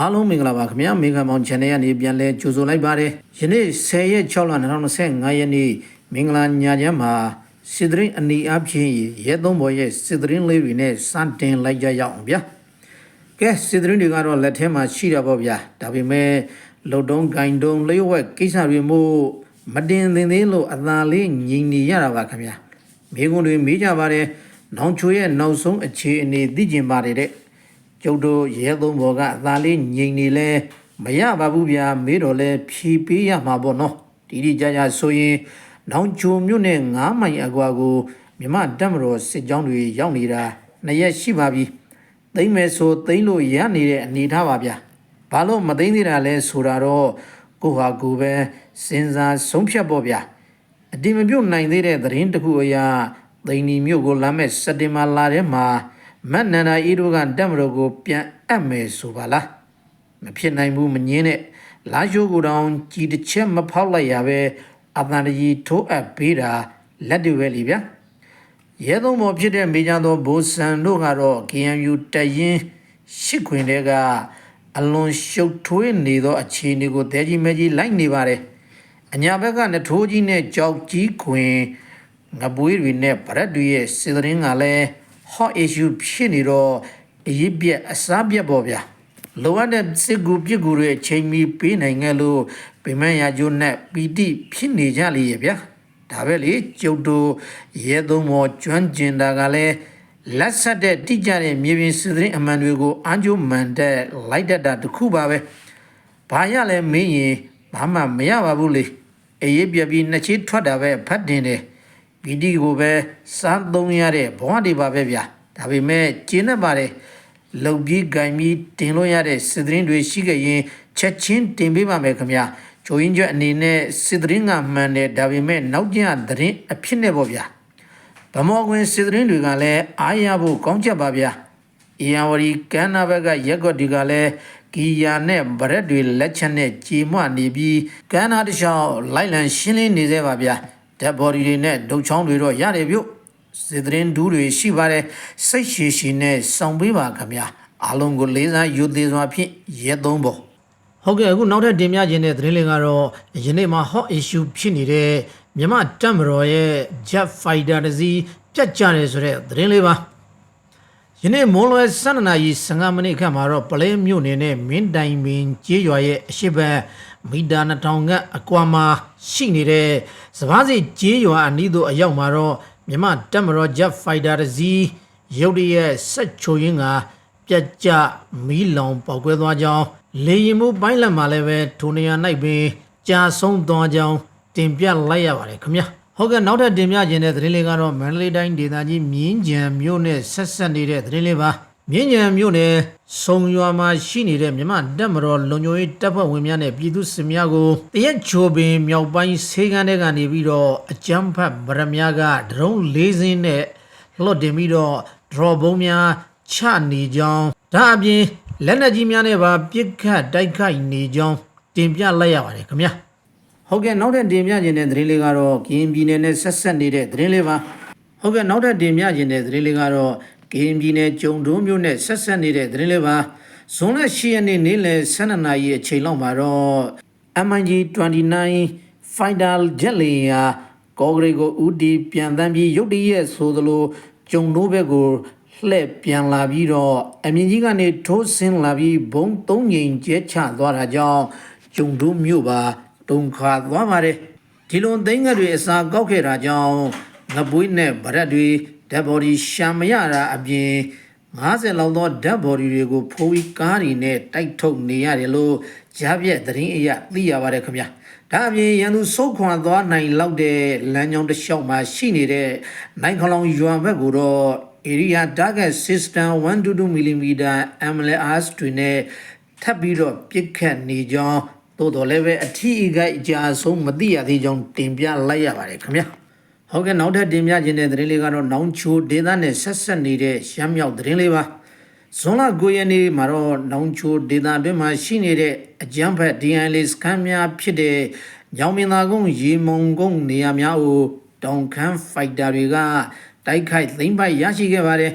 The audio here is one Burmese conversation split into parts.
အားလုံးမင်္ဂလာပါခင်ဗျာမေဂမောင် channel ကနေပြန်လဲကြိုဆိုလိုက်ပါတယ်ယနေ့10ရက်6လ2025ရက်နေ့မင်္ဂလာညချမ်းမှာစစ်တရင်အနီအဖြစ်ရဲသုံးဘော်ရဲ့စစ်တရင်လေးတွေနဲ့စတင်လိုက်ကြရအောင်ဗျာကဲစစ်တရင်တွေကတော့လက်ထဲမှာရှိတာပေါ့ဗျာဒါပေမဲ့လုံတုံးဂိုင်တုံးလျှို့ဝက်ကိစ္စတွေမို့မတင်သင်သေးလို့အသာလေးငြိမ်နေရတာပါခင်ဗျာမိကွန်းတွေမေးကြပါတယ်နောင်ချိုရဲ့နောက်ဆုံးအခြေအနေသိကျင်ပါတယ်တဲ့ ကျုပ်တို့ရဲသုံးဘော်ကအသာလေးငြိမ်နေလဲမရပါဘူးဗျာမေးတော့လဲဖြီးပေးရမှာပေါ့နော်ဒီဒီကြကြဆိုရင်နောင်ချိုမြို့နဲ့9မိုင်အကွာကိုမြမတက်မတော်စစ်ကြောင်းတွေရောက်နေတာနှစ်ရက်ရှိပါပြီသိမ့်မယ်ဆိုသိမ့်လို့ရနေတဲ့အနေထားပါဗျာဘာလို့မသိမ့်သေးတာလဲဆိုတာတော့ကိုဟာကိုပဲစဉ်းစားဆုံးဖြတ်ပေါ့ဗျာအတိမပြုတ်နိုင်သေးတဲ့သတင်းတစ်ခုအရာသိန်နီမြို့ကိုလာမဲ့စက်တင်ဘာလထဲမှာ မတ်နန္ဒာဤတို့ကတက်မတော်ကို ပြန်အပ်မယ်ဆိုပါလားမဖြစ်နိုင်ဘူးမငင်းနဲ့လာရှိုးကိုတောင်ကြည်တစ်ချက်မဖောက်လိုက်ရပဲအတန်တကြီးထိုးအပ်ပေးတာလက်တွေပဲလीဗျာရဲသုံးပေါ်ဖြစ်တဲ့မေဂျာသောဘိုးဆန်တို့ကတော့ KMU တရင်ရှစ်ခွင်တဲကအလွန်ရှုပ်ထွေးနေသောအခြေအနေကိုတဲကြီးမဲကြီးလိုက်နေပါတယ်အညာဘက်ကနထိုးကြီးနဲ့ကြောက်ကြီးခွင်ငပွေးတွေနဲ့ဗရက်တွေရဲ့စေတရင်ကလည်း hot issue ဖြစ်နေတော့အရေးပြက်အစားပြက်ပေါ့ဗျာလိုအပ်တဲ့စစ်ကူပြစ်ကူတွေအချိန်မီပေးနိုင်ခဲ့လို့ဗိမန်ရာကျိုးနဲ့ပီတိဖြစ်နေကြလေရဲ့ဗျာဒါပဲလေကျုပ်တို့ရဲသုံးမော်ကျွမ်းကျင်တာကလည်းလက်ဆက်တဲ့တိကျတဲ့မြေပြင်စစ်တရင်အမှန်တွေကိုအန်ဂျိုမန်တဲ့လိုက်တတ်တာတစ်ခုပါပဲဘာရလဲမင်းရင်ဘာမှမရပါဘူးလေအေးရပြပြီးနှစ်ချေးထွက်တာပဲဖတ်တင်တယ် ဗီဒီကိုပဲစားသုံးရတဲ့ဘဝတွေပါပဲဗျာဒါပေမဲ့ကျင်းနေပါတယ်လုံပြီးဂိုင်ပြီးတင်လို့ရတဲ့စစ်သတင်းတွေရှိခဲ့ရင်ချက်ချင်းတင်ပေးပါမယ်ခင်ဗျာဂျိုရင်းကျွတ်အနေနဲ့စစ်သတင်းကမှန်တယ်ဒါပေမဲ့နောက်ကျသတင်းအဖြစ်နဲ့ပေါ့ဗျာဗမော်ကွင်စစ်သတင်းတွေကလည်းအားရဖို့ကောင်းချက်ပါဗျာအီယံဝရီကန်နာဘက်ကရက်ကွက်တွေကလည်းဂီယာနဲ့ဗရက်တွေလက်ချက်နဲ့ကြေမွနေပြီးကန်နာတခြားလိုက်လံရှင်းလင်းနေသေးပါဗျာ ဓာတ်ဘော်ဒီတွေနဲ့ဒုတ်ချောင်းတွေတော့ရတယ်ပြုတ်စစ်တရင်ဒူးတွေရှိပါတယ်စိတ်ရှည်ရှည်နဲ့စောင့်ပေးပါခင်ဗျာအားလုံးကိုလေးစားယူသေးစွာဖြင့်ရဲသုံးဖို့ဟုတ်ကဲ့အခုနောက်ထပ်တင်ပြခြင်းတဲ့သတင်းလေးကတော့ယနေ့မှာ hot issue ဖြစ်နေတဲ့မြန်မာတပ်မတော်ရဲ့ jet fighter တစ်စီးပြတ်ကျတယ်ဆိုတဲ့သတင်းလေးပါယနေ့မိုးလွယ်12နာရီ15မိနစ်ခန့်မှာတော့ပလဲမြို့နယ်နဲ့မင်းတိုင်ပင်ကျေးရွာရဲ့အရှိတ်ဘက် မီတာ2000ခန့်အကွာမှာရှိနေတဲ့စပားစီကျေးရွာအနီးသို့အရောက်မှာတော့မြမတက်မတော် Jet Fighter တစ်စီးရုတ်တရက်ဆက်ချိုရင်းကပြက်ကျမီးလောင်ပေါက်ကွဲသွားကြောင်းလေရင်မှုပိုင်းလက်မှာလည်းပဲထိုနေရာ၌ပင်ကြာဆုံးသွားကြောင်းတင်ပြလိုက်ရပါတယ်ခင်ဗျာဟုတ်ကဲ့နောက်ထပ်တင်ပြခြင်းတဲ့သတင်းလေးကတော့မန္တလေးတိုင်းဒေသကြီးမြင်းကြံမြို့နယ်ဆက်ဆက်နေတဲ့သတင်းလေးပါ မြင်းကြံမြို့နယ်စုံရွာမှာရှိနေတဲ့မြမတက်မတော်လုံခြုံရေးတပ်ဖွဲ့ဝင်များနဲ့ပြည်သူစစ်များကိုတရက်ချိုပင်မြောက်ပိုင်းဆေးကန်းတွေကနေပြီးတော့အကြမ်းဖက်ဗရမများကဒရုန်းလေးစင်းနဲ့လွတ်တင်ပြီးတော့ဒရော်ဘုံများချနေကြောင်းဒါအပြင်လက်နက်ကြီးများနဲ့ပါပစ်ခတ်တိုက်ခိုက်နေကြောင်းတင်ပြလိုက်ရပါတယ်ခင်ဗျာဟုတ်ကဲ့နောက်ထပ်တင်ပြခြင်းတဲ့သတင်းလေးကတော့ကရင်ပြည်နယ်နဲ့ဆက်ဆက်နေတဲ့သတင်းလေးပါဟုတ်ကဲ့နောက်ထပ်တင်ပြခြင်းတဲ့သတင်းလေးကတော့ ကရင်ပြည်နယ်ကျုံတုံးမြို့နဲ့ဆက်ဆက်နေတဲ့သတင်းလေးပါဇွန်လ10ရက်နေ့နေ့လယ်12နာရီအချိန်လောက်မှာတော့ MIG 29 Fighter Jet လေယာဉ်ဟာကောဂရိတ်ကိုဦးတီပြန်တန်းပြီးရုတ်တရက်ဆိုသလိုကျုံတုံးဘက်ကိုလှည့်ပြန်လာပြီးတော့အမြင့်ကြီးကနေထိုးဆင်းလာပြီးဘုံသုံးငိမ်ကျဲချသွားတာကြောင့်ကျုံတုံးမြို့ပါတုံခါသွားပါတယ်ဒီလိုသိန်းငယ်တွေအစာကောက်ခဲ့တာကြောင့်ငပွေးနဲ့ဗရက်တွေ ဓာတ်ဘော်ဒီရှာမရတာအပြင်90လောက်သောဓာတ်ဘော်ဒီတွေကိုဖိုးပြီးကားတွေနဲ့တိုက်ထုတ်နေရတယ်လို့ကြားပြက်သတင်းအရသိရပါတယ်ခင်ဗျာဒါအပြင်ရန်သူစုတ်ခွာသွားနိုင်လောက်တဲ့လမ်းကြောင်းတစ်လျှောက်မှာရှိနေတဲ့နိုင်ခလောင်ရွာဘက်ကိုတော့ area target system 122 mm MLRS တွေနဲ့ထပ်ပြီးတော့ပြစ်ခတ်နေကြောင်းသို့တော်လည်းပဲအထီးအခိုက်အကြအဆုံးမသိရသေးကြောင်းတင်ပြလိုက်ရပါတယ်ခင်ဗျာ ဟုတ်ကဲ့နောက်ထပ်တင်ပြခြင်းတဲ့သတင်းလေးကတော့နောင်ချိုဒေသနဲ့ဆက်ဆက်နေတဲ့ရှမ်းမြောက်သတင်းလေးပါဇွန်လ9ရက်နေ့မှာတော့နောင်ချိုဒေသအတွင်းမှာရှိနေတဲ့အကြမ်းဖက် DNL စခန်းများဖြစ်တဲ့ညောင်မင်းသားကုန်းရေမုံကုန်းနေရာများကိုတောင်ခမ်းဖိုက်တာတွေကတိုက်ခိုက်သိမ်းပိုက်ရရှိခဲ့ပါတယ်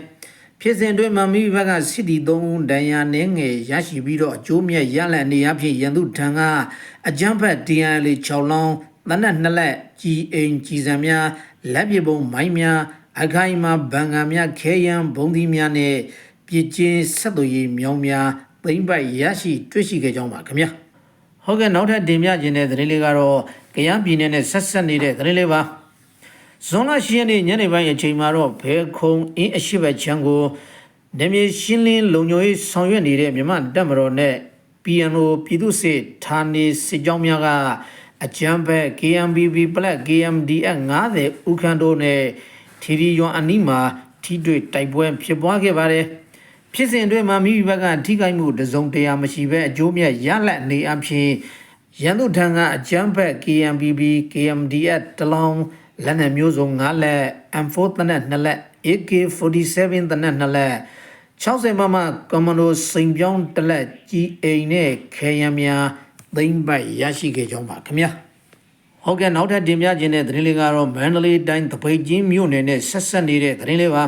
ဖြစ်စဉ်တွင်မှမိဘကစစ်တီသုံးဦးဒဏ်ရာနှင်းငယ်ရရှိပြီးတော့အကျိုးမြတ်ရလဒ်အနေအဖြစ်ရန်သူထံကအကြမ်းဖက် DNL 6လောင်း တနက်နှစ်လက်ကြီးအိမ်ကြီးစံများလက်ပစ်ပုံမိုင်းများအခိုင်အမာဗန်ငံများခဲယမ်းဘုံသီးများနဲ့ပြည်ချင်းဆက်သွယ်ရေးမြောင်းများသိမ့်ပိုက်ရရှိတွေ့ရှိခဲ့ကြောင်းပါခင်ဗျာဟုတ်ကဲ့နောက်ထပ်တင်ပြခြင်းတဲ့သတင်းလေးကတော့ကရမ်းပြည်နယ်နဲ့ဆက်ဆက်နေတဲ့သတင်းလေးပါဇွန်လ10ရက်နေ့ညနေပိုင်းအချိန်မှာတော့ဘဲခုံအင်းအရှိဘချမ်းကိုနေမြေရှင်းလင်းလုံခြုံရေးဆောင်ရွက်နေတဲ့မြန်မာတပ်မတော်နဲ့ PNO ပြည်သူ့စစ်ဌာနေစစ်ကြောင်းများက အကြမ်းဖက် KMBB ပလက် KMDF 90ဥခန်းတို့နဲ့ထီရီရွန်အနီးမှာထိတွေ့တိုက်ပွဲဖြစ်ပွားခဲ့ပါတယ်ဖြစ်စဉ်အတွင်းမှာမိမိဘက်ကထိခိုက်မှုတစုံတရာမရှိဘဲအကျိုးမြတ်ရလက်နေအဖြစ်ရန်သူထံကအကြမ်းဖက် KMBB KMDF တလောင်းလက်နက်မျိုးစုံ9လက် M4 တနက်2လက် AK47 တနက်2လက်60မမကွန်မန်ဒိုစိန်ပြောင်းတစ်လက်ကြီးအိမ်နဲ့ခဲယမ်းများ သိမ့်ပိုက်ရရှိခဲ့ကြောင်းပါခင်ဗျာဟုတ်ကဲ့နောက်ထပ်တင်ပြခြင်းတဲ့သတင်းလေးကတော့မန္တလေးတိုင်းတပိတ်ချင်းမြို့နယ်နဲ့ဆက်ဆက်နေတဲ့သတင်းလေးပါ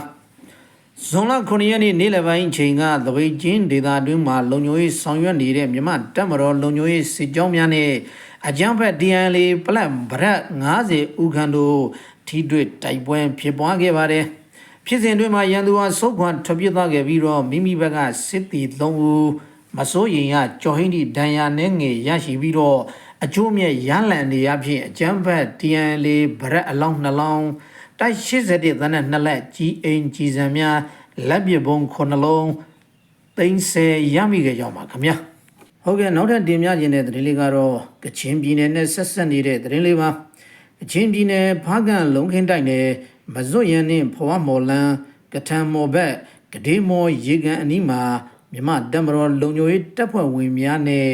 ဇွန်လ9ရက်နေ့နေ့လယ်ပိုင်းအချိန်ကတပိတ်ချင်းဒေသတွင်းမှာလုံခြုံရေးဆောင်ရွက်နေတဲ့မြန်မာတပ်မတော်လုံခြုံရေးစစ်ကြောင်းများနဲ့အကြမ်းဖက် DNL ပလက်ဗရက်90ဦးခန့်တို့ထိတွေ့တိုက်ပွဲဖြစ်ပွားခဲ့ပါတယ်ဖြစ်စဉ်တွင်မှာရန်သူဟာစုတ်ခွန်ထွက်ပြေးသွားခဲ့ပြီးတော့မိမိဘက်ကစစ်တီ3ဦး မစိုးရင်ကကြော်ဟင်းဒီဒဏ်ရာနဲ့ငယ်ရရှိပြီးတော့အကျိုးမြတ်ရန်လန်နေရဖြင့်အကြမ်းဖက် DNL ဗရက်အလောင်းနှလောင်းတိုက်81သန်းနဲ့နှစ်လက်ကြီးအိမ်ကြီးစံများလက်ပစ်ပုံ9လုံးသိန်း10ရမိခဲ့ကြောင်းပါခင်ဗျာဟုတ်ကဲ့နောက်ထပ်တင်ပြခြင်းတဲ့သတင်းလေးကတော့ကချင်ပြည်နယ်နဲ့ဆက်ဆက်နေတဲ့သတင်းလေးပါကချင်ပြည်နယ်ဖားကန်လုံခင်းတိုက်နယ်မဇွတ်ရန်နှင့်ဖွားမော်လန်းကထံမော်ဘက်ကဒေးမော်ရေကန်အနီးမှာ မြမတမတော်လုံညိုရေးတပ်ဖွဲ့ဝင်များနဲ့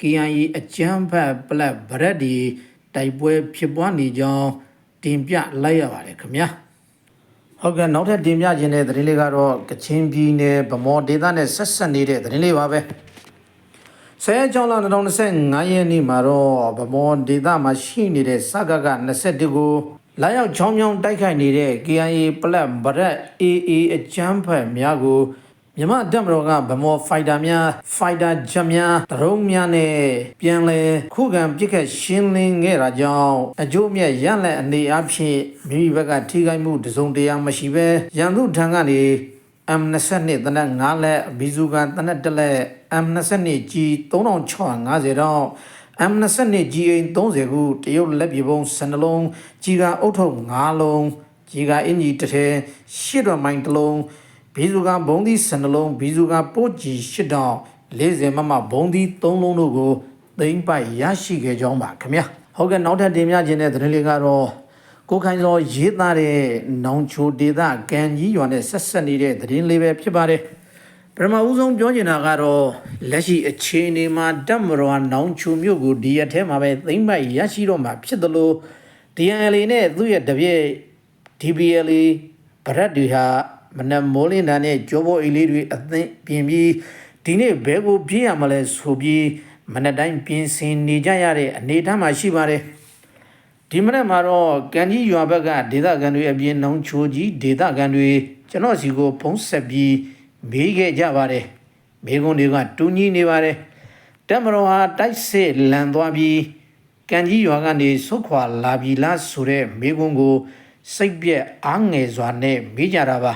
KIA အကြမ်းဖက်ပလက်ဗရက်ဒီတိုက်ပွဲဖြစ်ပွားနေကြောင်းတင်ပြလိုက်ရပါတယ်ခင်ဗျာဟုတ်ကဲ့နောက်ထပ်တင်ပြခြင်းတဲ့သတင်းလေးကတော့ကချင်ပြည်နယ်ဗမော်ဒေသနဲ့ဆက်ဆက်နေတဲ့သတင်းလေးပါပဲဆဲကြောင်းလာ2025ရက်နေ့မှာတော့ဗမော်ဒေသမှာရှိနေတဲ့စကက21ကိုလာရောက်ချောင်းချောင်းတိုက်ခိုက်နေတဲ့ KIA ပလက်ဗရက် AA အကြမ်းဖက်များကို မြမတက်မတော်ကဗမော်ဖိုက်တာများဖိုက်တာဂျက်များဒရုန်းများနဲ့ပြန်လဲခုခံပစ်ခတ်ရှင်းလင်းခဲ့တာကြောင့်အကျိုးမြတ်ရလက်အနေအဖြစ်မိမိဘက်ကထိခိုက်မှုတစုံတရာမရှိဘဲရန်သူထံကနေ M22 တနက်9လက်ဘီဇူကန်တနက်1လက် M22 G 3650တော့ M22 G အိမ်30ခုတရုတ်လက်ပြေပုံ12လုံးကြီးကအုတ်ထုပ်5လုံးကြီးကအင်ကြီးတစ်ထည်ရှစ်တော်မိုင်တစ်လုံး ဘီဇူကဘုံသီး12လုံးဘီဇူကပို့ကြီး8တောင်40မမဘုံသီး3လုံးတို့ကိုသိမ့်ပိုက်ရရှိခဲ့ကြောင်းပါခင်ဗျာဟုတ်ကဲ့နောက်ထပ်တင်ပြခြင်းတဲ့သတင်းလေးကတော့ကိုခိုင်စောရေးသားတဲ့နောင်ချိုဒေတာကန်ကြီးရွာနဲ့ဆက်ဆက်နေတဲ့သတင်းလေးပဲဖြစ်ပါတယ်ပထမဦးဆုံးပြောချင်တာကတော့လက်ရှိအခြေအနေမှာတက်မတော်နောင်ချိုမြို့ကိုဒီရက်ထဲမှာပဲသိမ့်ပိုက်ရရှိတော့မှာဖြစ်သလို DNL နဲ့သူ့ရဲ့တပြည့် DBL ဗရက်တွေဟာ မနက်မိုးလင်းတာနဲ့ကြောဘောအေးလေးတွေအသင်းပြင်ပြီးဒီနေ့ဘဲကိုပြေးရမလဲဆိုပြီးမနက်တိုင်းပြင်ဆင်နေကြရတဲ့အနေအထားမှာရှိပါတယ်ဒီမနက်မှာတော့ကန်ကြီးရွာဘက်ကဒေသခံတွေအပြင်နောင်ချိုကြီးဒေသခံတွေကျွန်တော်စီကိုဖုံးဆက်ပြီးမေးခဲ့ကြပါတယ်မေကွန်းတွေကတူးညီနေပါတယ်တက်မတော်ဟာတိုက်စစ်လန်သွားပြီးကန်ကြီးရွာကနေဆုတ်ခွာလာပြီလားဆိုတဲ့မေကွန်းကို စိတ်ပြက်အားငယ်စွာနဲ့မေးကြတာပါ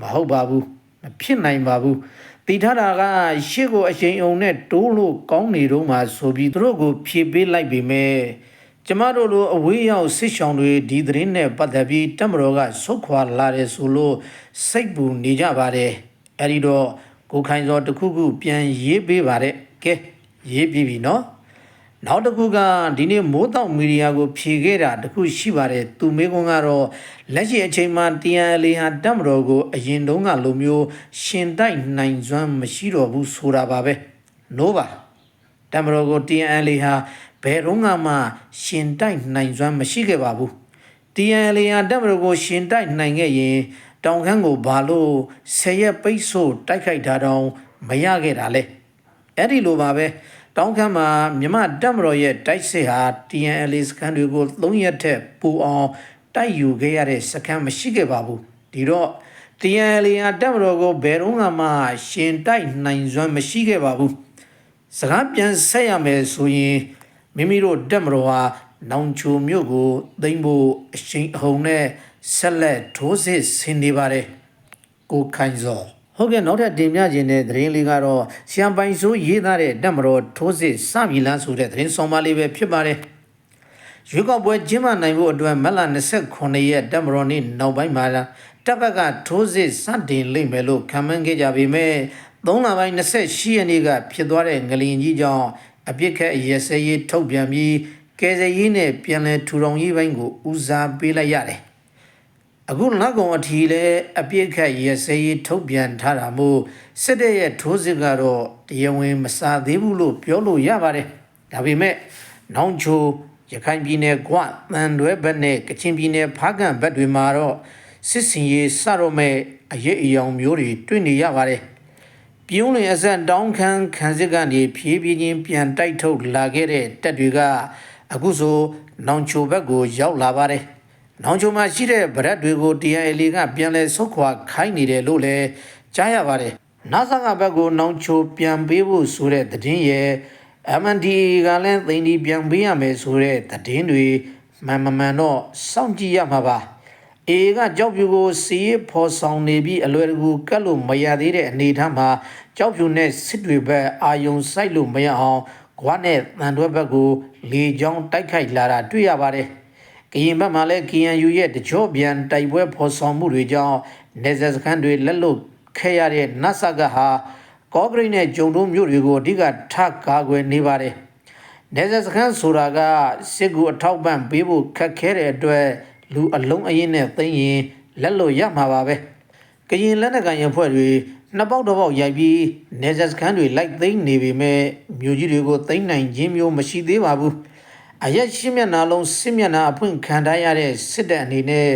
မဟုတ်ပါဘူးမဖြစ်နိုင်ပါဘူးတီထတာကရှေ့ကိုအချိန်အောင်နဲ့တိုးလို့ကောင်းနေတော့မှဆိုပြီးသူတို့ကိုဖြေပေးလိုက်ပေမဲ့ကျမတို့လိုအဝေးရောက်စစ်ဆောင်တွေဒီသတင်းနဲ့ပတ်သက်ပြီးတက်မတော်ကဆုတ်ခွာလာတယ်ဆိုလို့စိတ်ပူနေကြပါတယ်အဲ့ဒီတော့ကိုခိုင်စောတခုခုပြန်ရေးပေးပါတယ်ကဲရေးပြီးပြီနော် နောက်တစ်ခုကဒီနေ့မိုးတောက်မီဒီယာကို ဖြေခဲ့တာတခုရှိပါတယ်သူမေကွန်းကတော့လက်ရှိအချိန်မှာ TNL ဟာတက်မတော်ကို အရင်တုန်းကလိုမျိုးရှင်တိုက်နိုင်စွမ်းမရှိတော့ဘူးဆိုတာပါပဲနိုးပါတက်မတော်ကို TNL ဟာဘယ်တော့မှရှင်တိုက်နိုင်စွမ်းမရှိခဲ့ပါဘူး TNL ဟာတက်မတော်ကို ရှင်တိုက်နိုင်ခဲ့ရင်တောင်ခမ်းကိုဘာလို့ဆယ်ရက်ပိတ်ဆို့တိုက်ခိုက်တာတောင်မရခဲ့တာလဲအဲ့ဒီလိုပါပဲ တောင်းခမ်းမှာမြမတက်မတော်ရဲ့တိုက်စစ်ဟာ TNL စခန်းတွေကို3ရက်ထက်ပိုအောင်တိုက်ယူခဲ့ရတဲ့စခန်းမရှိခဲ့ပါဘူးဒီတော့တ TNL ဟာတက်မတော်ကိုဘယ်တော့မှရှင်တိုက်နိုင်စွမ်းမရှိခဲ့ပါဘူးစကားပြန်ဆက်ရမယ်ဆိုရင်မိမိတို့တက်မတော်ဟာနောင်ချိုမြို့ကိုသိမ်းဖို့အရှိန်အဟုန်နဲ့ဆက်လက်ထိုးစစ်ဆင်နေပါတယ်ကိုခိုင်စော ဟုတ်ကဲ့နောက်ထပ်တင်ပြခြင်းတဲ့သတင်းလေးကတော့ဆီယံပိုင်ဆိုးရေးသားတဲ့တက်မတော်ထိုးစစ်စပြီလန်းဆိုတဲ့သတင်းဆောင်ပါလေးပဲဖြစ်ပါတယ်ရွေးကောက်ပွဲကျင်းပနိုင်ဖို့အတွက်မက်လာ29ရက်တက်မတော်နေ့နောက်ပိုင်းမှာတပ်ဘက်ကထိုးစစ်စတင်လိမ့်မယ်လို့ခံမှန်းခဲ့ကြပေမဲ့3လပိုင်း28ရက်နေ့ကဖြစ်သွားတဲ့ငလျင်ကြီးကြောင့်အပြစ်ခတ်ရဲစဲရေးထုတ်ပြန်ပြီးကယ်ဆယ်ရေးနဲ့ပြန်လည်ထူထောင်ရေးပိုင်းကိုဦးစားပေးလိုက်ရတယ်။ အခုနောက်ကောင်အထီလည်းအပြစ်ခတ်ရဲစဲရေးထုတ်ပြန်ထားတာမို့စစ်တပ်ရဲ့ထိုးစစ်ကတော့တရားဝင်မစာသေးဘူးလို့ပြောလို့ရပါတယ်။ဒါပေမဲ့နောင်ချိုရခိုင်ပြည်နယ်ကွတန်တွဲဘက်နဲ့ကချင်ပြည်နယ်ဖားကန့်ဘက်တွေမှာတော့စစ်စင်ရေးစတော့မဲ့အရေးအယောင်မျိုးတွေတွေ့နေရပါတယ်။ပြုံးလင်အဆက်တောင်းခမ်းခံစစ်ကနေဖြည်းဖြည်းချင်းပြန်တိုက်ထုတ်လာခဲ့တဲ့တပ်တွေကအခုဆိုနောင်ချိုဘက်ကိုရောက်လာပါတယ်။ နောင်ချိုမှာရှိတဲ့ဗရက်တွေကို TNL ကပြန်လဲဆုတ်ခွာခိုင်းနေတယ်လို့လည်းကြားရပါတယ်။နာဆာကဘက်ကိုနောင်ချိုပြန်ပေးဖို့ဆိုတဲ့သတင်းရဲ့ MND ကလည်းသိန်းဒီပြန်ပေးရမယ်ဆိုတဲ့သတင်းတွေမှန်မမှန်တော့စောင့်ကြည့်ရမှာပါအေကကြောက်ဖြူကိုစီးဖော်ဆောင်နေပြီးအလွယ်တကူကတ်လို့မရသေးတဲ့အနေအထားမှာကြောက်ဖြူနဲ့စစ်တွေဘက်အာယုံစိုက်လို့မရအောင်ခွာနဲ့တန်တွဲဘက်ကိုလေကြောင်းတိုက်ခိုက်လာတာတွေ့ရပါတယ် ကရင်ဘက်မှာလည်း KNU ရဲ့တကြောပြန်တိုက်ပွဲဖော်ဆောင်မှုတွေကြောင့်နေဆက်စခန်းတွေလက်လွတ်ခဲ့ရတဲ့နတ်ဆကဟာကော့ဂရိတ်နဲ့ဂျုံတုံးမြို့တွေကိုအဓိကထကာကွယ်နေပါတယ်။နေဆက်စခန်းဆိုတာကစစ်ကူအထောက်ပံ့ပေးဖို့ခက်ခဲတဲ့အတွက်လူအလုံးအရင်နဲ့သိမ်းရင်လက်လို့ရမှာပါပဲ။ကရင်လက်နက်ကန်ရဖွဲ့တွေနှစ်ပေါက်တစ်ပေါက်ရိုက်ပြီးနေဆက်စခန်းတွေလိုက်သိမ်းနေပေမဲ့မြို့ကြီးတွေကိုသိမ်းနိုင်ခြင်းမျိုးမရှိသေးပါဘူး။ အရက်ရှင်းမျက်နှာလုံးစစ်မျက်နှာအဖွင့်ခံထားရတဲ့စစ်တပ်အနေနဲ့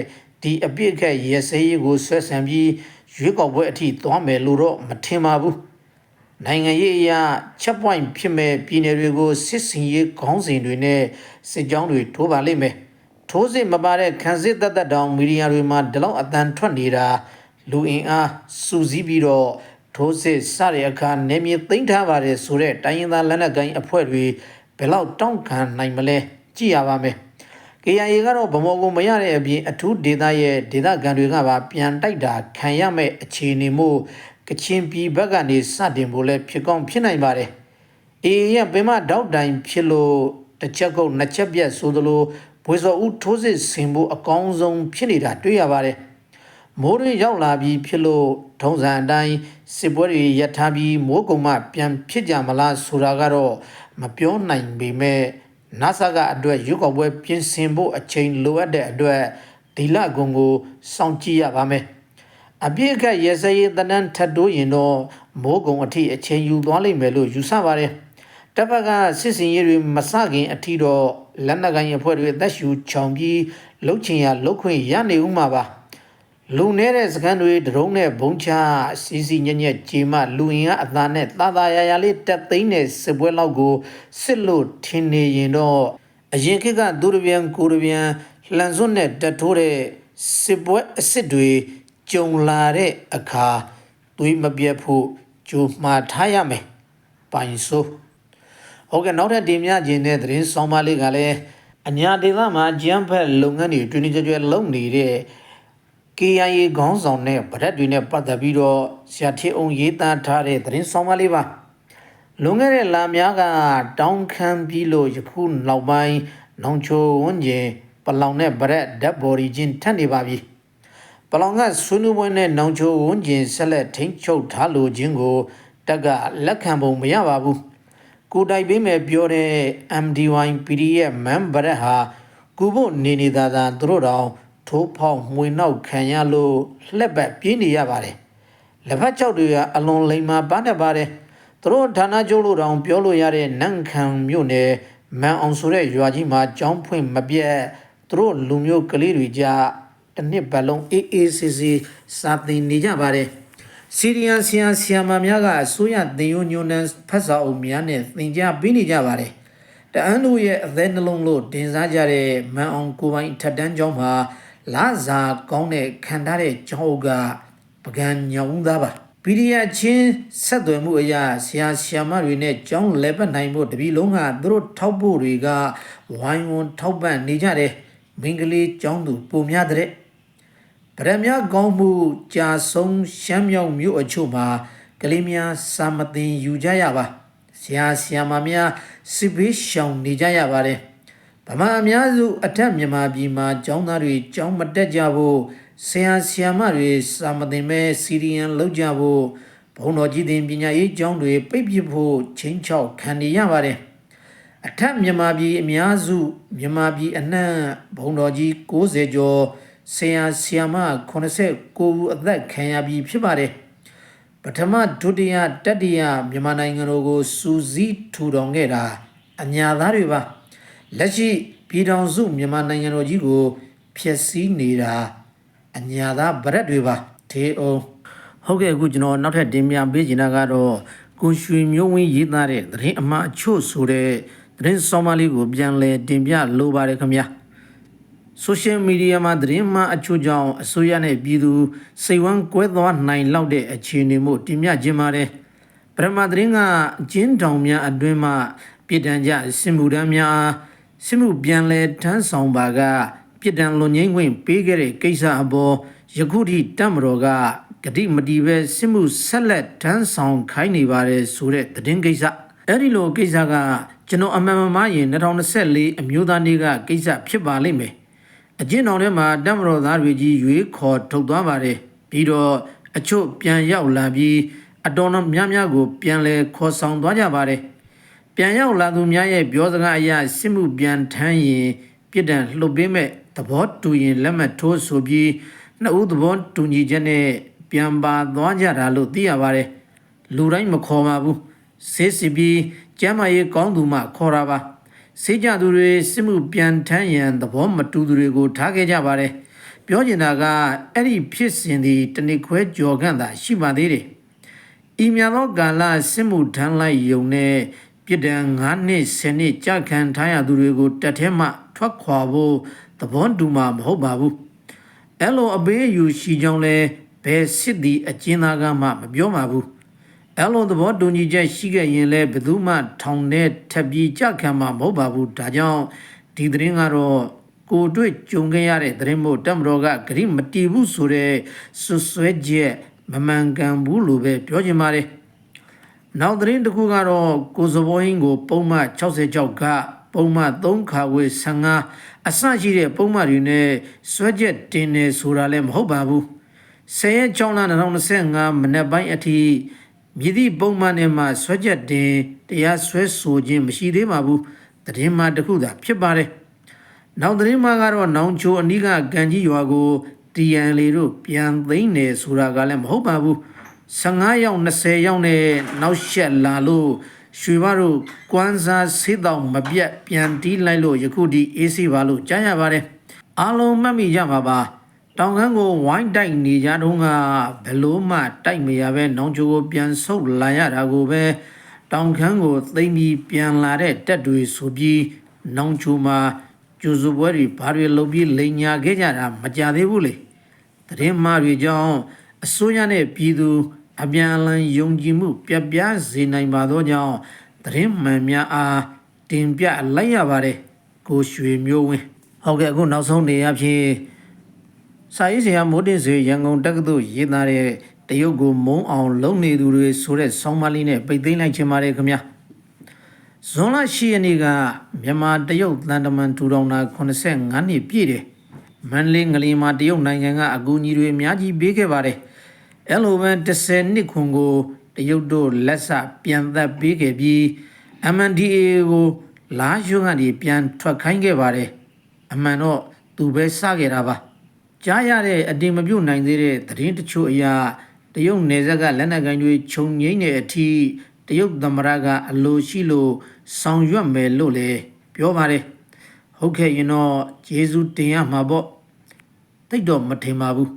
ဒီအပြစ်ခက်ရဲစဲရေးကိုဆွဲဆန့်ပြီးရွေးကောက်ပွဲအထိသွားမယ်လို့တော့မထင်ပါဘူး။နိုင်ငံရေးအရာချက်ပွိုင်းဖြစ်မဲ့ပြည်နယ်တွေကိုစစ်စင်ရေးခေါင်းစဉ်တွေနဲ့စစ်ကြောင်းတွေထိုးပါလိမ့်မယ်။ထိုးစစ်မပါတဲ့ခံစစ်သက်သက်တောင်မီဒီယာတွေမှာဒီလောက်အတန်ထွက်နေတာလူအင်အားစူးစီးပြီးတော့ထိုးစစ်စတဲ့အခါနေမြေသိမ်းထားပါတယ်ဆိုတဲ့တိုင်းရင်းသားလက်နက်ကိုင်အဖွဲ့တွေ ဘယ်လောက်တောင့်ခံနိုင်မလဲကြည့်ရပါမယ်။ KIA ကတော့ဗမော်ကိုမရတဲ့အပြင်အထူးဒေသရဲ့ဒေသခံတွေကပါပြန်တိုက်တာခံရမဲ့အခြေအနေမျိုးကချင်ပြည်ဘက်ကနေစတင်ဖို့လဲဖြစ်ကောင်းဖြစ်နိုင်ပါတယ်။အေရပင်မတောက်တိုင်ဖြစ်လို့တစ်ချက်ကုတ်နှစ်ချက်ပြက်ဆိုသလိုဘွေစော်ဦးထိုးစစ်ဆင်ဖို့အကောင်းဆုံးဖြစ်နေတာတွေ့ရပါတယ်။မိုးရင်းရောက်လာပြီးဖြစ်လို့ထုံးစံအတိုင်းစစ်ပွဲတွေရပ်ထားပြီးမိုးကုံမှပြန်ဖြစ်ကြမလားဆိုတာကတော့ မပြောနိုင်ပေမဲ့နာဆာကအတွက်ရုပ်ောက်ပွဲပြင်ဆင်ဖို့အချိန်လိုအပ်တဲ့အတွက်ဒီလကုံကိုစောင့်ကြည့်ရပါမယ်။အပြည့်အခက်ရဲစရေးတနန်းထတ်တိုးရင်တော့မိုးကုံအထိအချိန်ယူသွားလိမ့်မယ်လို့ယူဆပါတယ်။တပ်ဖက်ကစစ်စင်ရေးတွေမစခင်အထိတော့လက်နက်ကိုင်အဖွဲ့တွေအသက်ရှူချောင်ပြီးလှုပ်ချင်ရလှုပ်ခွင့်ရနေဦးမှာပါ။ လူနေတဲ့စကန်တွေဒရုန်းနဲ့ဘုံချစီစီညက်ညက်ကြေမလူရင်ကအသားနဲ့သာသာရရလေးတက်သိမ်းတဲ့စစ်ပွဲလောက်ကိုစစ်လို့ထင်နေရင်တော့အရင်ခေတ်ကသူရပြန်ကိုရပြန်လှန်စွန်းနဲ့တက်ထိုးတဲ့စစ်ပွဲအစ်စ်တွေကြုံလာတဲ့အခါသွေးမပြတ်ဖို့ကြိုမှားထားရမယ်ပိုင်ဆိုးဟုတ်ကဲ့နောက်ထပ်တင်ပြခြင်းတဲ့သတင်းဆောင်ပါလေးကလည်းအညာဒေသမှာဂျမ်ဖက်လုပ်ငန်းတွေတွင်တွင်ကြွကြွလုပ်နေတဲ့ KIA ခေါင်းဆောင်နဲ့ဗရက်တွေနဲ့ပတ်သက်ပြီးတော့ဆရာထေအောင်ရေးသားထားတဲ့သတင်းဆောင်မလေးပါလွန်ခဲ့တဲ့လများကတောင်းခံပြီးလို့ယခုနောက်ပိုင်းနောင်ချိုဝန်းကျင်ပလောင်နဲ့ဗရက်ဓာတ်ဘော်ရီချင်းထက်နေပါပြီပလောင်ကဆွေးနွေးပွဲနဲ့နောင်ချိုဝန်းကျင်ဆက်လက်ထိန်းချုပ်ထားလိုခြင်းကို တက်ကလက်ခံပုံမရပါဘူးကိုတိုင်ပေးမယ်ပြောတဲ့ MDY PDF မန်ဗရက်ဟာကူဖို့နေနေသာသာသူတို့တောင် ထိုးဖောက်မှွေနောက်ခံရလို့လှက်ပတ်ပြေးနေရပါတယ်လက်ဖက်ကြောက်တွေကအလွန်လိမ်မာပန်းတတ်ပါတယ်သူတို့ဌာနချုပ်လို့တောင်ပြောလို့ရတဲ့နန့်ခံမြို့နယ်မန်အောင်ဆိုတဲ့ရွာကြီးမှာကြောင်းဖွင့်မပြတ်သူတို့လူမျိုးကလေးတွေကြတစ်နှစ်ပတ်လုံးအေးအေးဆေးဆေးစာသင်နေကြပါတယ်စီရီယန်ဆီယန်ဆီယမာများကအစိုးရတင်ယိုညွန်းနန်ဖတ်စာအုပ်များနဲ့သင်ကြားပေးနေကြပါတယ်တအန်းတို့ရဲ့အသက်နှလုံးလို့တင်စားကြတဲ့မန်အောင်ကိုပိုင်ထက်တန်းကျောင်းမှာ လာစာကောင်းတဲ့ခံထားတဲ့ကျောင်းအုပ်ကဗပကံညောင်းသားပါပီဒီယာချင်းဆက်သွယ်မှုအရာဆရာဆရာမတွေနဲ့ကျောင်းလဲပတ်နိုင်ဖို့တပီလုံးကသူတို့ထောက်ဖို့တွေကဝိုင်းဝန်းထောက်ပံ့နေကြတယ်မင်္ဂလေးကျောင်းသူပုံများတဲ့ဗရမ ्या ကောင်းမှုကြာဆုံးရှမ်းမြောက်မြို့အချို့မှာကလေးများစာမသင်ယူကြရပါဆရာဆရာမများစစ်ဘေးရှောင်နေကြရပါတယ် ဗမာအများစုအထက်မြန်မာပြည်မှာကျောင်းသားတွေကျောင်းမတက်ကြဖို့ဆရာဆရာမတွေစာမသင်မဲ့စီရီယန်လောက်ကြဖို့ဘုံတော်ကြီးတင်ပညာရေးကျောင်းတွေပိတ်ပစ်ဖို့ချင်းချောက်ခံနေရပါတယ်အထက်မြန်မာပြည်အများစုမြန်မာပြည်အနှံ့ဘုံတော်ကြီး60ကျော်ဆရာဆရာမ89ဦးအသက်ခံရပြီးဖြစ်ပါတယ်ပထမဒုတိယတတိယမြန်မာနိုင်ငံတို့ကိုစူးစီးထူထောင်ခဲ့တာအညာသားတွေပါ လက်ရှိပြည်ထောင်စုမြန်မာနိုင်ငံတော်ကြီးကိုဖျက်ဆီးနေတာအညာသားဗရက်တွေပါထေအောင်ဟုတ်ကဲ့အခုကျွန်တော်နောက်ထပ်တင်ပြပေးချင်တာကတော့ကိုရွှေမျိုးဝင်းရေးသားတဲ့သတင်းအမှားအချို့ဆိုတဲ့သတင်းဆောင်မလေးကိုပြန်လည်တင်ပြလိုပါတယ်ခင်ဗျာဆိုရှယ်မီဒီယာမှာသတင်းမှအချို့ကြောင့်အစိုးရနဲ့ပြည်သူစိတ်ဝမ်းကွဲသွားနိုင်လောက်တဲ့အခြေအနေမျိုးတင်ပြခြင်းပါတယ်။ပရမသတင်းကအကျဉ်းထောင်များအတွင်းမှပြည်တံကြစစ်မှုထမ်းများအား စစ်မှုပြန်လည်ထမ်းဆောင်ပါကပြည်တံလွန်ငင်းခွင့်ပေးခဲ့တဲ့ကိစ္စအပေါ်ယခုထိတပ်မတော်ကဂတိမတီပဲစစ်မှုဆက်လက်ထမ်းဆောင်ခိုင်းနေပါတယ်ဆိုတဲ့သတင်းကိစ္စအဲ့ဒီလိုကိစ္စကကျွန်တော်အမှန်မှန်မှားရင်2024အမျိုးသားနေ့ကကိစ္စဖြစ်ပါလိမ့်မယ်အကျဉ်းတော်ထဲမှာတမတော်သားတွေကြီးရွေးခေါ်ထုတ်သွားပါတယ်ပြီးတော့အချို့ပြန်ရောက်လာပြီးအတော်များများကိုပြန်လဲခေါ်ဆောင်သွားကြပါတယ် ပြန်ရောက်လာသူများရဲ့ပြောစကားအရစစ်မှုပြန်ထမ်းရင်ပြစ်ဒဏ်လှုပ်ပေးမဲ့သဘောတူရင်လက်မှတ်ထိုးဆိုပြီးနှစ်ဦးသဘောတူညီချက်နဲ့ပြန်ပါသွားကြတာလို့သိရပါတယ်လူတိုင်းမခေါ်ပါဘူးဆေးစီပြီးကျမ်းမာရေးကောင်းသူမှခေါ်တာပါစေကြသူတွေစစ်မှုပြန်ထမ်းရန်သဘောမတူသူတွေကိုထားခဲ့ကြပါတယ်။ပြောချင်တာကအဲ့ဒီဖြစ်စဉ်ဒီတနစ်ခွဲကြော်ခန့်သာရှိပါသေးတယ်။ဤမြန်သောကာလစစ်မှုထမ်းလိုက်ယုံနဲ့ ပြစ်ဒဏ်9နှစ်10နှစ်ကြာခံထားရသူတွေကိုတက်ထဲမှထွက်ခွာဖို့သဘောတူမှာမဟုတ်ပါဘူး။အဲ့လိုအပေးအယူရှိကြောင်းလဲဘယ်စစ်သည်အကျဉ်းသားကမှမပြောပါဘူး။အဲ့လိုသဘောတူညီချက်ရှိခဲ့ရင်လည်းဘယ်သူမှထောင်ထဲထပ်ပြီးကြခံမှာမဟုတ်ပါဘူးဒါကြောင့်ဒီသတင်းကတော့ကိုတွေ့ကြုံခဲ့ရတဲ့သတင်းမို့တက်မတော်ကဂရိမတီဘူးဆိုတဲ့ဆွဆွဲချက်မမှန်ကန်ဘူးလို့ပဲပြောချင်ပါတယ် နောက်သတင်းတစ်ခုကတော့ကိုစဘောဟင်းကို ပုံမှန်66ကပုံမှန်3ခါဝေး15အစရှိတဲ့ပုံမှန်တွေနဲ့ဆွဲချက်တင်နေဆိုတာလည်းမဟုတ်ပါဘူး10ရက်6လ2025မနေ့ပိုင်းအထိမြည်သည့်ပုံမှန်နဲ့မှဆွဲချက်တင်တရားစွဲဆိုခြင်းမရှိသေးပါဘူးတည်င်းမှတစ်ခုသာဖြစ်ပါတယ်နောက်သတင်းမှကတော့နောင်ချိုအနီးကကန်ကြီးရွာကို TNL တို့ပြန်သိမ်းနေဆိုတာကလည်းမဟုတ်ပါဘူး 15ရောက်20ရောက်နဲ့နောက်ဆက်လာလို့ရွှေဘတို့ကွမ်းစားဆေးတောင်မပြတ်ပြန်တီးလိုက်လို့ယခုဒီအေးစီပါလို့ကြားရပါတယ်အားလုံးမှတ်မိကြပါပါတောင်ခမ်းကိုဝိုင်းတိုက်နေကြတော့ကဘလို့မှတိုက်မရပဲနောင်ချိုကိုပြန်ဆုတ်လာရတာကိုပဲတောင်ခမ်းကိုသိမ့်ပြီးပြန်လာတဲ့တက်တွေဆိုပြီးနောင်ချိုမှာကျူစုပွဲတွေဘာတွေလုပ်ပြီးလိန်ညာခဲ့ကြတာမကြသေးဘူးလေတရင်မားတွေကြောင့်အစိုးရနဲ့ပြည်သူ အပြန်အလှန်ယုံကြည်မှု ပြတ်ပြားစေနိုင်ပါသောကြောင့်တရင်မှန်များအားတင်ပြလိုက်ရပါတယ်ကိုရွှေမျိုးဝင်းဟုတ်ကဲ့အခုနောက်ဆုံးနေရဖြစ်စာရေးဆရာမိုးတင်စေရန်ကုန်တက္ကသိုလ်ရေးသားတဲ့တရုတ်ကိုမုံအောင် လုံနေသူတွေဆိုတဲ့ဆောင်းပါးလေးနဲ့ပိတ်သိမ်းလိုက်ခြင်းပါတယ်ခင်ဗျာဇွန်လ10ရက်နေ့ကမြန်မာတရုတ်သံတမန်ထူထောင်တာ85နှစ်ပြည့်တယ်မန္တလေးငလီမှာတရုတ်နိုင်ငံကအကူအညီတွေအများကြီးပေးခဲ့ပါတယ် အဲ့လိုပဲ10နှစ်ခွန်ကိုတရုတ်တို့လက်စပြန်သက်ပေးခဲ့ပြီး MNDAA ကိုလာရွံ့ကနေပြန်ထွက်ခိုင်းခဲ့ပါတယ်အမှန်တော့သူပဲစခဲ့တာပါကြားရတဲ့အတင်မပြုတ်နိုင်သေးတဲ့သတင်းတချို့အရာတရုတ်နယ်စပ်ကလက်နက်ကိုင်တွေခြုံငိမ့်တဲ့အထိတရုတ်သမ္မတကအလိုရှိလို့ဆောင်ရွက်မယ်လို့လည်းပြောပါတယ်ဟုတ်ကဲ့ရင်တော့ယေရှုတင်ရမှာပေါ့တိတ်တော့မထင်ပါဘူး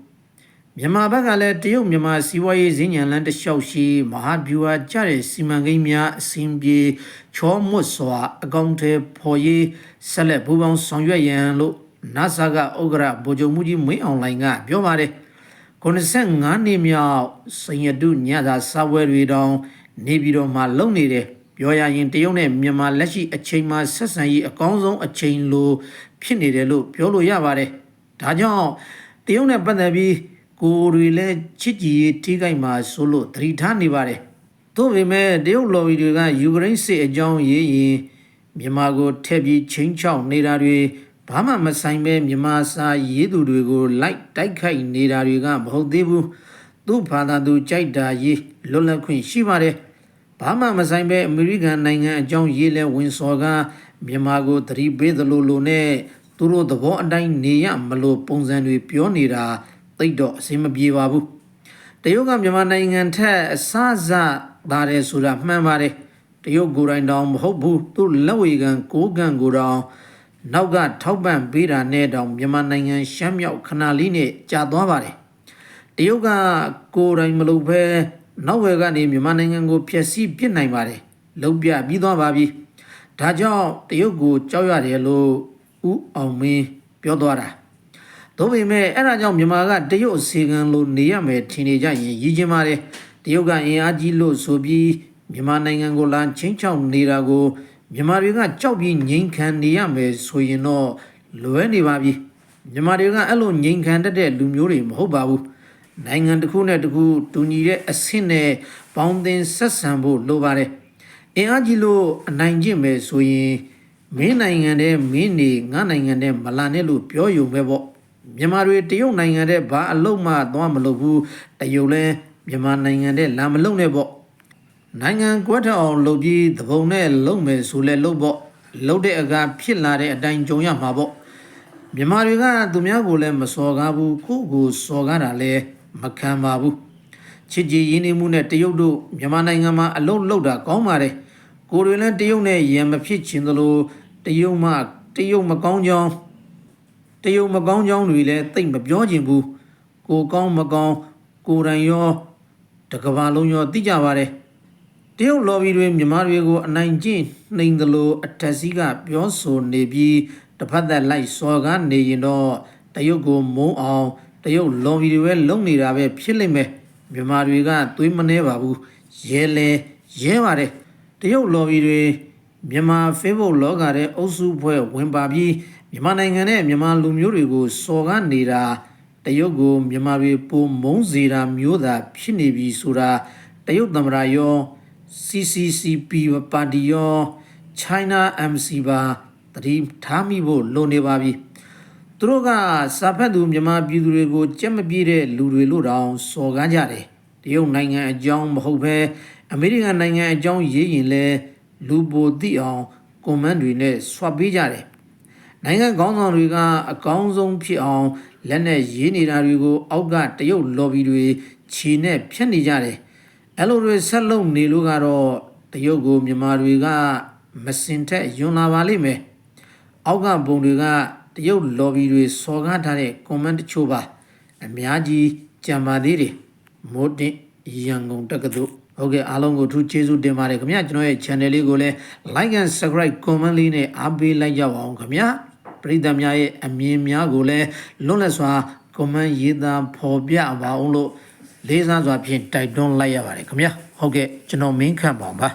မြန်မာဘက်ကလည်းတရုတ်မြန်မာစီးပွားရေးဈဉ္ဉံလန်းတစ်လျှောက်ရှိမဟာဗျူဟာကျတဲ့စီမံကိန်းများအစဉ်ပြေချောမွတ်စွာအကောင့်ထဲပေါ်ရေးဆက်လက်ဘူပေါင်းဆောင်ရွက်ရန်လို့ NASA ကဥက္ကရာဗိုလ်ချုပ်မှုကြီးမင်းအောင်လှိုင်ကပြောပါတယ်95နှစ်မြောက်စင်ရတုညသာစာပွဲတွေတောင်နေပြည်တော်မှာလုံနေတယ်ပြောရရင်တရုတ်နဲ့မြန်မာလက်ရှိအချိန်မှာဆက်ဆံရေးအကောင်းဆုံးအချိန်လိုဖြစ်နေတယ်လို့ပြောလို့ရပါတယ်ဒါကြောင့်တရုတ်နဲ့ပတ်သက်ပြီး ကိုယ်တွေလည်းချစ်ကြည်ရေးထိခိုက်မှာဆိုလို့သတိထားနေပါတယ်သို့ပေမဲ့တရုတ်လော်ဘီတွေကယူကရိန်းစစ်အကြောင်းရေးရင်မြန်မာကိုထည့်ပြီးချင်းချောက်နေတာတွေဘာမှမဆိုင်ပဲမြန်မာစာရေးသူတွေကိုလိုက်တိုက်ခိုက်နေတာတွေကမဟုတ်သေးဘူးသူ့ဘာသာသူကြိုက်တာရေးလွတ်လပ်ခွင့်ရှိပါတယ်ဘာမှမဆိုင်ပဲအမေရိကန်နိုင်ငံအကြောင်းရေးလဲဝင်စော်ကမြန်မာကိုသတိပေးသလိုလိုနဲ့သူတို့သဘောအတိုင်းနေရမလို့ပုံစံတွေပြောနေတာ သိတော့အဆင်မပြေပါဘူးတရုတ်ကမြန်မာနိုင်ငံထက်အစအစပါတယ်ဆိုတာမှန်ပါတယ်တရုတ်ကိုယ်တိုင်တောင်မဟုတ်ဘူးသူ့လက်ဝေကန်ကိုးကန်ကိုယ်တောင်နောက်ကထောက်ပံ့ပေးတာနဲ့တောင်မြန်မာနိုင်ငံရှမ်းမြောက်ခဏလေးနဲ့ကြာသွားပါတယ်တရုတ်ကကိုယ်တိုင်မလုပ်ဘဲနောက်ဝယ်ကနေမြန်မာနိုင်ငံကိုဖျက်ဆီးပစ်နိုင်ပါတယ်လုံးပြပြီးသွားပါပြီဒါကြောင့်တရုတ်ကိုကြောက်ရတယ်လို့ဦးအောင်မင်းပြောသွားတာ သို့ပေမဲ့အဲ့ဒါကြောင့်မြန်မာကတရုတ်အစီကံလိုနေရမယ်ထင်နေကြရင်ရည်ချင်းပါတယ်တရုတ်ကအင်အားကြီးလို့ဆိုပြီးမြန်မာနိုင်ငံကိုလာချင်းချောက်နေတာကိုမြန်မာတွေကကြောက်ပြီးငြိမ်ခံနေရမယ်ဆိုရင်တော့လွဲနေပါပြီမြန်မာတွေကအဲ့လိုငြိမ်ခံတတ်တဲ့လူမျိုးတွေမဟုတ်ပါဘူးနိုင်ငံတစ်ခုနဲ့တစ်ခုတူညီတဲ့အဆင့်နဲ့ပေါင်းသင်းဆက်ဆံဖို့လိုပါတယ်အင်အားကြီးလို့အနိုင်ကျင့်မယ်ဆိုရင်မင်းနိုင်ငံတဲ့မင်းနေငါနိုင်ငံတဲ့မလာနဲ့လို့ပြောယူပဲပေါ့ မြန်မာတွေတရုတ်နိုင်ငံတဲ့ဘာအလုံးမှသွားမလုပ်ဘူးတရုတ်လဲမြန်မာနိုင်ငံတဲ့လာမလုံနဲ့ပေါ့နိုင်ငံကွက်ထအောင်လုပ်ပြီးသဘုံနဲ့လုံမယ်ဆိုလဲလုံပေါ့လုံတဲ့အကဖြစ်လာတဲ့အတိုင်းကြုံရမှာပေါ့မြန်မာတွေကသူများကိုလည်းမစော်ကားဘူးကိုယ့်ကိုစော်ကားတာလည်းမခံပါဘူးချစ်ကြည်ရင်းနှီးမှုနဲ့တရုတ်တို့မြန်မာနိုင်ငံမှာအလုံးလုံးတာကောင်းပါတယ်ကိုယ်တွေလည်းတရုတ်နဲ့ရံမဖြစ်ချင်သလိုတရုတ်မှတရုတ်မကောင်းကြောင်း တရုတ်မကောင်းကြောင်းတွေလည်းတိတ်မပြောချင်ဘူးကိုကောင်းမကောင်းကိုယ်တိုင်ရောတကဘာလုံးရောသိကြပါတယ်တရုတ်လော်ဘီတွေမြန်မာတွေကိုအနိုင်ကျင့်နှိမ်သလိုအထက်စီးကပြောဆိုနေပြီးတစ်ဖက်သက်လိုက်စော်ကားနေရင်တော့တရုတ်ကိုမုန်းအောင်တရုတ်လော်ဘီတွေပဲလုံနေတာပဲဖြစ်လိမ့်မယ်မြန်မာတွေကသွေးမနှဲပါဘူးရဲလဲရဲပါတယ်တရုတ်လော်ဘီတွေမြန်မာ Facebook လောကတဲ့အုပ်စုဖွဲ့ဝင်ပါပြီး မြန်မာနိုင်ငံနဲ့မြန်မာလူမျိုးတွေကိုစော်ကားနေတာတရုတ်ကိုမြန်မာတွေပုံမုန်းစေတာမျိုးသာဖြစ်နေပြီဆိုတာတရုတ်သမ္မတရော CCCP ပါတီရော China MC ပါတတိထားမိဖို့လိုနေပါပြီသူတို့ကစာဖတ်သူမြန်မာပြည်သူတွေကိုကြက်မပြေတဲ့လူတွေလို့တောင်စော်ကားကြတယ်တရုတ်နိုင်ငံအကြောင်းမဟုတ်ဘဲအမေရိကန်နိုင်ငံအကြောင်းရေးရင်လဲလူပိုသိအောင်ကွန်မန့်တွေနဲ့ဆွတ်ပေးကြတယ် နိုင်ငံကောင်းဆောင်တွေကအကောင်းဆုံးဖြစ်အောင်လက်နဲ့ရေးနေတာတွေကိုအောက်ကတရုတ်လော်ဘီတွေခြေနဲ့ဖျက်နေကြတယ်။အဲ့လိုတွေဆက်လုပ်နေလို့ကတော့တရုတ်ကိုမြန်မာတွေကမစင်ထက်ယွန်လာပါလိမ့်မယ်။အောက်ကဘုံတွေကတရုတ်လော်ဘီတွေစော်ကားထားတဲ့ကွန်မန့်တချို့ပါအများကြီးကြံပါသေးတယ်။မိုးတင်ရန်ကုန်တက္ကသိုလ်ဟုတ်ကဲ့အားလုံးကိုထူးကျေးဇူးတင်ပါတယ်ခင်ဗျာကျွန်တော်ရဲ့ channel လေးကိုလည်း like and subscribe comment လေးနဲ့အားပေးလိုက်ကြပါအောင်ခင်ဗျာ ပရိသတ်များရဲ့အမြင်များကိုလည်းလွတ်လပ်စွာ comment ရေးသားဖော်ပြပါအောင်လို့လေးစားစွာဖြင့်တိုက်တွန်းလိုက်ရပါတယ်ခင်ဗျာဟုတ်ကဲ့ကျွန်တော်မင်းခန့်ပါပါ